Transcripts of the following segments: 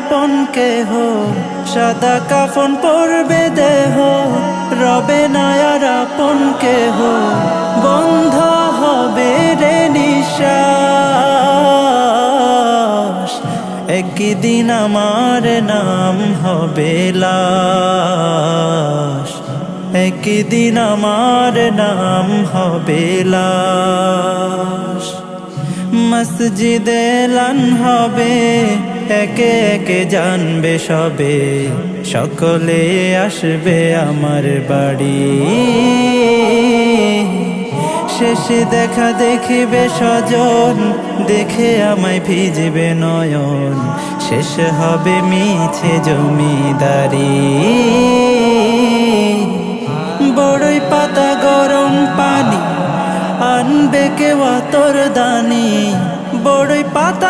আপন কেহ, সাদা কাফন পরবে দেহ, রবে নায়ার আপন কেহ, বন্ধ হবে রে নিশ্বাস। একদিন আমার নাম হবে লাশ। একদিন আমার নাম হবে লাশ। মসজিদে লান হবে একে একে জানবে সবে, সকলে আসবে আমার বাড়ি। শেষে দেখা দেখিবে স্বজন, দেখে আমায় ভিজবে নয়ন। শেষ হবে মিছে জমিদারি। বড়ই পাতা গরম পানি, আনবে কেউ তোর দানি। বড়ই পাতা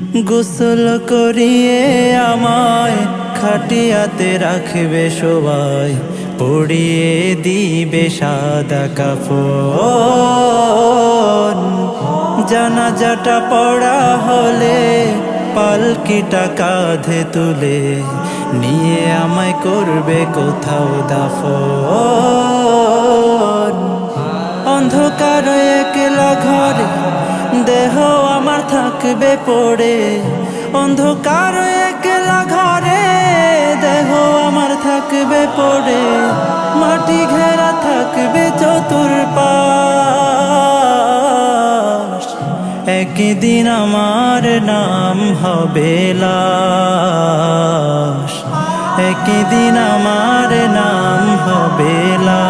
গোসল করিয়ে আমায় খাটিয়াতে রাখবে সবাই। পড়িয়ে দিবে সাদা কাফন। জানাজাটা পড়া হলে পালকিটা কাঁধে তুলে নিয়ে আমায় করবে কোথাও দাফন। অন্ধকার একলা ঘরে থাকবে পড়ে। অন্ধকার একলা ঘরে, দেহ আমার থাকবে পড়ে। মাটি ঘেরা থাকবে চতুর্পাশ। একদিন আমার নাম হবে লাশ। একদিন আমার নাম হবে লাশ।